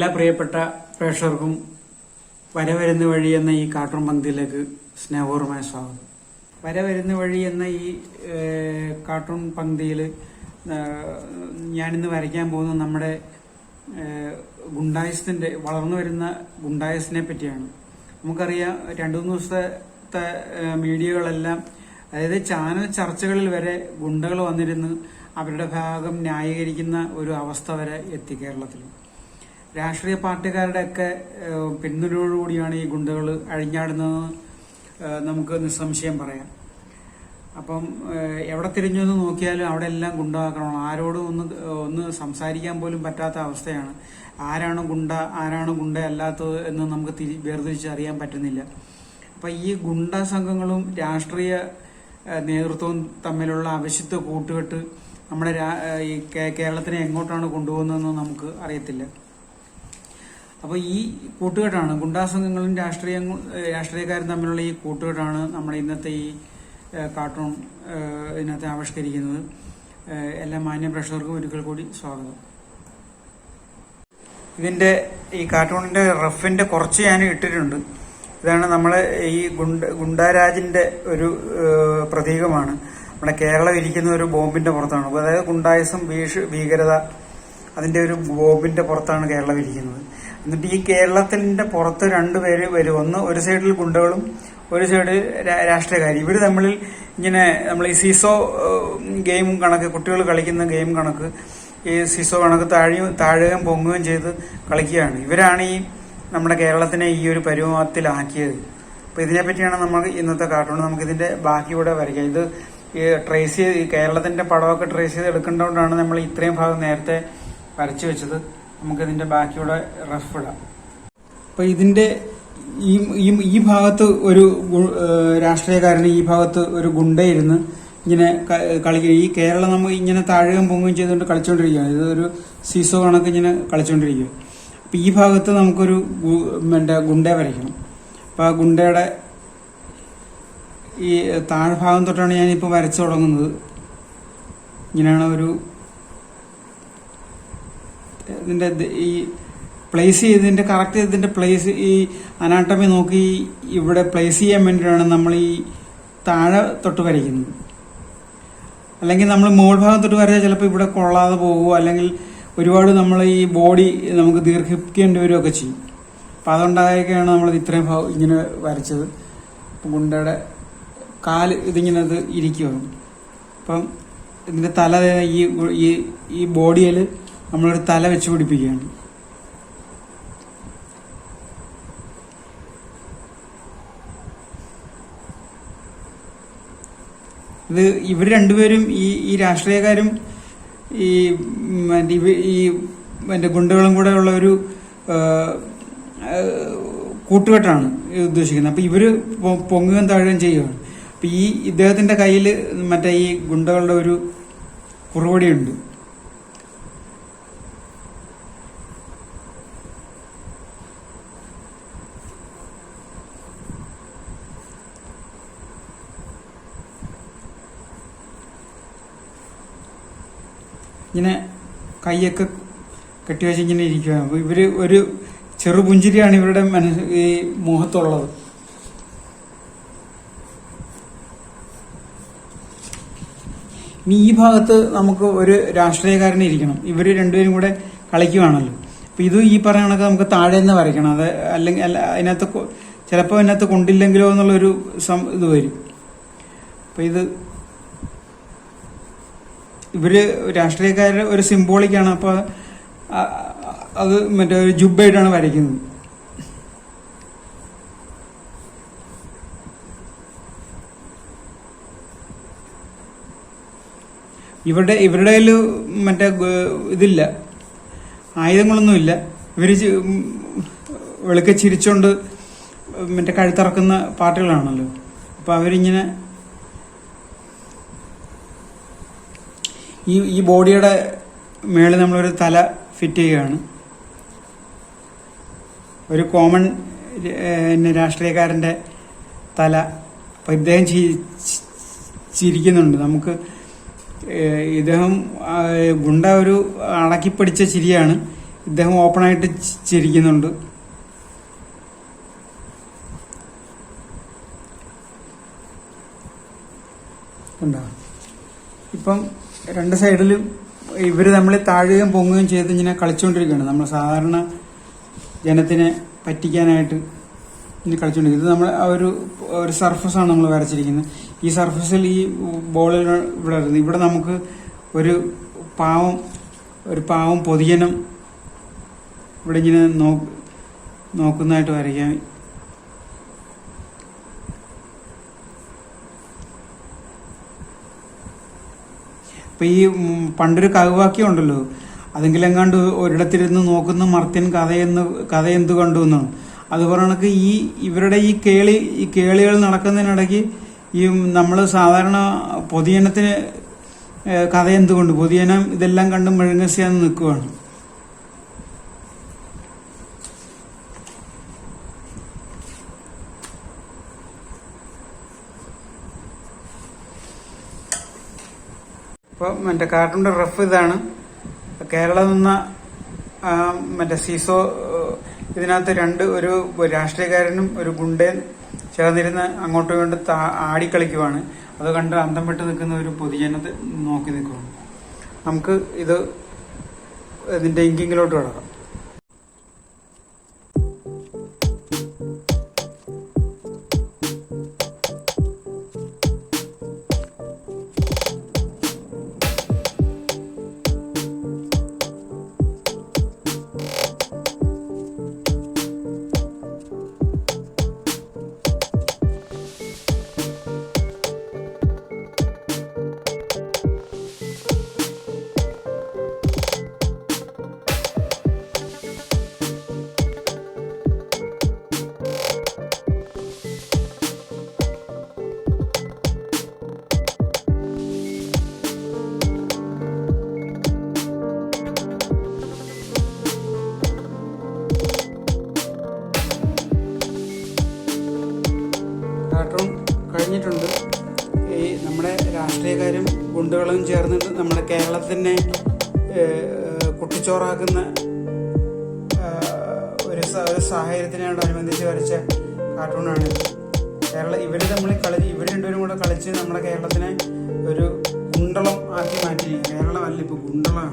എല്ലാ പ്രിയപ്പെട്ട പ്രേക്ഷകർക്കും വരവരുന്ന വഴി എന്ന ഈ കാർട്ടൂൺ പങ്ക്തിയിലേക്ക് സ്നേഹപൂർവമായ സ്വാഗതം. വരവരുന്ന വഴി എന്ന ഈ കാർട്ടൂൺ പങ്ക്തിയിൽ ഞാനിന്ന് വരയ്ക്കാൻ പോകുന്നത് നമ്മുടെ ഗുണ്ടായസിന്റെ വളർന്നു വരുന്ന ഗുണ്ടായസിനെ പറ്റിയാണ്. നമുക്കറിയാം രണ്ടു മൂന്ന് ദിവസത്തെ മീഡിയകളെല്ലാം അതായത് ചാനൽ ചർച്ചകളിൽ വരെ ഗുണ്ടകൾ വന്നിരുന്ന് അവരുടെ ഭാഗം ന്യായീകരിക്കുന്ന ഒരു അവസ്ഥ വരെ എത്തി കേരളത്തിൽ രാഷ്ട്രീയ പാർട്ടിക്കാരുടെയൊക്കെ ഒക്കെ പിന്തുണയോടുകൂടിയാണ് ഈ ഗുണ്ടകൾ അഴിഞ്ഞാടുന്നതെന്ന് നമുക്ക് നിസ്സംശയം പറയാം. അപ്പം എവിടെ തിരിഞ്ഞു എന്ന് നോക്കിയാലും അവിടെ എല്ലാം ഗുണ്ടാക്കണം ആരോടും ഒന്ന് ഒന്ന് സംസാരിക്കാൻ പോലും പറ്റാത്ത അവസ്ഥയാണ്. ആരാണ് ഗുണ്ട ആരാണ് ഗുണ്ട അല്ലാത്തത് എന്ന് നമുക്ക് തിരി വേർതിരിച്ച് അറിയാൻ പറ്റുന്നില്ല. അപ്പം ഈ ഗുണ്ട സംഘങ്ങളും രാഷ്ട്രീയ നേതൃത്വവും തമ്മിലുള്ള അവശ്യത്വ കൂട്ടുകെട്ട് നമ്മുടെ കേരളത്തിനെ എങ്ങോട്ടാണ് കൊണ്ടുപോകുന്നതെന്ന് നമുക്ക് അറിയത്തില്ല. അപ്പോൾ ഈ കൂട്ടുകെട്ടാണ് ഗുണ്ടാ സംഘങ്ങളും രാഷ്ട്രീയ രാഷ്ട്രീയക്കാരും തമ്മിലുള്ള ഈ കൂട്ടുകെട്ടാണ് നമ്മുടെ ഇന്നത്തെ ഈ കാർട്ടൂൺ ഇതിനകത്ത് ആവിഷ്കരിക്കുന്നത്. എല്ലാ മാന്യ പ്രേക്ഷകർക്കും ഒരിക്കൽ കൂടി സ്വാഗതം. ഇതിന്റെ ഈ കാർട്ടൂണിന്റെ റഫിന്റെ കുറച്ച് ഞാൻ ഇട്ടിട്ടുണ്ട്. ഇതാണ് നമ്മളെ ഈ ഗുണ്ട ഗുണ്ടാരാജിന്റെ ഒരു പ്രതീകമാണ്. നമ്മുടെ കേരളം ഇരിക്കുന്ന ഒരു ബോംബിന്റെ പുറത്താണ്. അതായത് ഗുണ്ടായുസം ഭീഷ ഭീകരത അതിന്റെ ഒരു ബോബിന്റെ പുറത്താണ് കേരളം ഇരിക്കുന്നത്. എന്നിട്ട് ഈ കേരളത്തിന്റെ പുറത്ത് രണ്ടുപേര് വരും. ഒന്ന് ഒരു സൈഡിൽ ഗുണ്ടകളും ഒരു സൈഡിൽ രാ- രാഷ്ട്രീയക്കാർ ഇവർ തമ്മിൽ ഇങ്ങനെ നമ്മൾ ഈ സീസോ ഗെയിം കണക്ക് കുട്ടികൾ കളിക്കുന്ന ഗെയിം കണക്ക് ഈ സിസോ കണക്ക് താഴുകയും താഴുകയും പൊങ്ങുകയും ചെയ്ത് കളിക്കുകയാണ്. ഇവരാണ് ഈ നമ്മുടെ കേരളത്തിനെ ഈ ഒരു പരുവത്തിലാക്കിയത് അപ്പോൾ ഇതിനെപ്പറ്റിയാണ് നമ്മൾ ഇന്നത്തെ കാർട്ടൂൺ ബാക്കി ഇവിടെ വരയ്ക്കാം. ഇത് ട്രേസ് ചെയ്ത് ഈ കേരളത്തിന്റെ പടമൊക്കെ ട്രേസ് ചെയ്ത് എടുക്കേണ്ടതുകൊണ്ടാണ് നമ്മൾ ഇത്രയും ഭാഗം നേരത്തെ വരച്ചു വെച്ചത് ഇതിന്റെ ബാക്കിയുടെ റഫ് ഇടാം. അപ്പൊ ഇതിന്റെ ഈ ഈ- ഭാഗത്ത് ഒരു രാഷ്ട്രീയക്കാരന് ഈ ഭാഗത്ത് ഒരു ഗുണ്ടയിരുന്ന് ഇങ്ങനെ കളിക്കുക ഈ കേരളം നമ്മൾ ഇങ്ങനെ താഴുകയും പൊങ്ങുകയും ചെയ്തുകൊണ്ട് കളിച്ചുകൊണ്ടിരിക്കുകയാണ് ഇത് ഒരു സീസോ കണക്ക് ഇങ്ങനെ കളിച്ചുകൊണ്ടിരിക്കുക അപ്പൊ ഈ ഭാഗത്ത് നമുക്കൊരു മറ്റേ ഗുണ്ടയെ വരയ്ക്കണം. അപ്പൊ ആ ഗുണ്ടയുടെ ഈ താഴ്ഭാഗം തൊട്ടാണ് ഞാനിപ്പോൾ വരച്ചു തുടങ്ങുന്നത്. ഇങ്ങനെയാണ് ഒരു ഇതിന്റെ ഈ പ്ലേസ് ചെയ്തതിന്റെ കറക്റ്റ് ഇതിന്റെ പ്ലേസ് ഈ അനാട്ടമി നോക്കി ഇവിടെ പ്ലേസ് ചെയ്യാൻ വേണ്ടിയിട്ടാണ് നമ്മൾ ഈ താഴെ തൊട്ട് വരയ്ക്കുന്നത്. അല്ലെങ്കിൽ നമ്മൾ മുകൾ ഭാഗം തൊട്ട് വരച്ചാൽ ചിലപ്പോൾ ഇവിടെ കൊള്ളാതെ പോകുമോ അല്ലെങ്കിൽ ഒരുപാട് നമ്മൾ ഈ ബോഡി നമുക്ക് ദീർഘിപ്പിക്കേണ്ടി വരികയൊക്കെ ചെയ്യും. അപ്പോൾ അതുകൊണ്ടായൊക്കെയാണ് നമ്മൾ ഇത്രയും ഭാഗം ഇങ്ങനെ വരച്ചത്. ഗുണ്ടയുടെ കാൽ ഇതിങ്ങനെ അത് ഇരിക്കുകയാണ് അപ്പം ഇതിന്റെ തല ഈ ഈ ബോഡിയിൽ നമ്മളൊരു തല വെച്ച് പിടിപ്പിക്കുകയാണ്. ഇത് ഇവർ രണ്ടുപേരും ഈ ഈ രാഷ്ട്രീയക്കാരും ഈ ഈ മറ്റേ ഗുണ്ടകളും കൂടെ ഉള്ള ഒരു കൂട്ടുകെട്ടാണ് ഉദ്ദേശിക്കുന്നത്. അപ്പൊ ഇവർ പൊ- പൊങ്ങുകയും താഴുകയും ചെയ്യുകയാണ് അപ്പൊ ഈ ഇദ്ദേഹത്തിന്റെ കയ്യിൽ മറ്റേ ഈ ഗുണ്ടകളുടെ ഒരു കുറുവടിയുണ്ട്. ഇങ്ങനെ കൈയൊക്കെ കെട്ടിവെച്ച് ഇങ്ങനെ ഇരിക്കുകയാണ്. അപ്പോൾ ഇവർ ഒരു ചെറുപുഞ്ചിരിയാണ് ഇവരുടെ മനസ്സ് ഈ മുഖത്തുള്ളത്. ഇനി ഈ ഭാഗത്ത് നമുക്ക് ഒരു രാഷ്ട്രീയക്കാരനെ ഇരിക്കണം. ഇവർ രണ്ടുപേരും കൂടെ കളിക്കുവാണല്ലോ. അപ്പോൾ ഇത് ഈ പറഞ്ഞ കണക്ക് നമുക്ക് താഴെ നിന്ന് വരയ്ക്കണം. അത് അല്ലെങ്കിൽ അല്ല അതിനകത്ത് ചിലപ്പോൾ അതിനകത്ത് കൊണ്ടില്ലെങ്കിലോ എന്നുള്ളൊരു സം ഇത് വരും. അപ്പോൾ ഇത് ഇവർ രാഷ്ട്രീയക്കാരുടെ ഒരു സിംബോളിക്കാണ് അപ്പൊ ആ- അത് മറ്റേ ഒരു ജുബായിട്ടാണ് വരയ്ക്കുന്നത്. ഇവരുടെ ഇവരുടെ കയ്യിൽ മറ്റേ ഇതില്ല. ആയുധങ്ങളൊന്നുമില്ല. ഇവർ വെളുക്കെ ചിരിച്ചോണ്ട് മറ്റേ കഴുത്തിറക്കുന്ന പാർട്ടികളാണല്ലോ അപ്പൊ അവരിങ്ങനെ ഈ ഈ ബോഡിയുടെ മേളിൽ നമ്മളൊരു തല ഫിറ്റ് ചെയ്യുകയാണ്. ഒരു കോമൺ രാഷ്ട്രീയക്കാരന്റെ തല. അപ്പം ഇദ്ദേഹം ചിരിക്കുന്നുണ്ട്. നമുക്ക് ഇദ്ദേഹം ഗുണ്ട ഒരു അടക്കിപ്പിടിച്ച ചിരിയാണ്. ഇദ്ദേഹം ഓപ്പണായിട്ട് ചിരിക്കുന്നുണ്ട്. കണ്ടോ? ഇപ്പം രണ്ട് സൈഡിലും ഇവർ നമ്മളെ താഴുകയും പൊങ്ങുകയും ചെയ്ത് ഇങ്ങനെ കളിച്ചുകൊണ്ടിരിക്കുകയാണ് നമ്മൾ സാധാരണ ജനത്തിനെ പറ്റിക്കാനായിട്ട് ഇനി കളിച്ചുകൊണ്ടിരിക്കുന്നത് ഇത് നമ്മൾ ഒരു ഒരു സർഫസാണ് നമ്മൾ വരച്ചിരിക്കുന്നത്. ഈ സർഫസിൽ ഈ ബോളിൽ ഇവിടെ വരുന്നത്. ഇവിടെ നമുക്ക് ഒരു പാവം ഒരു പാവം പൊതിയനം ഇവിടെ ഇങ്ങനെ നോക്കുന്നതായിട്ട് വരയ്ക്കാം. ഇപ്പൊ ഈ പണ്ടൊരു കവിവാക്യം ഉണ്ടല്ലോ അതെങ്കിലും എങ്ങാണ്ട് ഒരിടത്തിരുന്ന് നോക്കുന്ന മർത്യൻ കഥയെന്ന് കഥ എന്ത് കണ്ടു എന്നാണ് അതുപോലെ കണക്ക് ഈ ഇവരുടെ ഈ കേളി ഈ കേളികൾ നടക്കുന്നതിനിടയ്ക്ക് ഈ നമ്മൾ സാധാരണ പൊതുജനത്തിന് കഥ എന്തുകൊണ്ട് പൊതുജനം ഇതെല്ലാം കണ്ട് മെഴുങ്ങസിയാന്ന് നിൽക്കുവാണ്. അപ്പോൾ മറ്റേ കാർട്ടൂണിന്റെ റഫ് ഇതാണ്. കേരളം നിന്ന മറ്റേ സീസോ ഇതിനകത്ത് രണ്ട് ഒരു രാഷ്ട്രീയക്കാരനും ഒരു ഗുണ്ടയും ചേർന്നിരുന്ന് അങ്ങോട്ടും ഇങ്ങോട്ടും ആടിക്കളിക്കുവാണ്. അത് കണ്ട് അന്തം വിട്ട് നിൽക്കുന്ന ഒരു പൊതുജനത്തെ നോക്കി നിൽക്കുവാണ് നമുക്ക് ഇത് ഇതിന്റെ ഇങ്കിങ്ങിലോട്ട് കിടക്കാം. കാർട്ടൂൺ കഴിഞ്ഞിട്ടുണ്ട്. ഈ നമ്മുടെ രാഷ്ട്രീയക്കാരും ഗുണ്ടുകളും ചേർന്നിട്ട് നമ്മുടെ കേരളത്തിനെ കുട്ടിച്ചോറാക്കുന്ന ഒരു സാഹചര്യത്തിനോടനുബന്ധിച്ച് വരച്ച കാർട്ടൂണാണ് കേരള ഇവർ നമ്മൾ കളി ഇവർ രണ്ടുപേരും കൂടെ കളിച്ച് നമ്മുടെ കേരളത്തിനെ ഒരു ഗുണ്ടളം ആക്കി മാറ്റി. കേരളമല്ല ഇപ്പോൾ ഗുണ്ടളമാണ്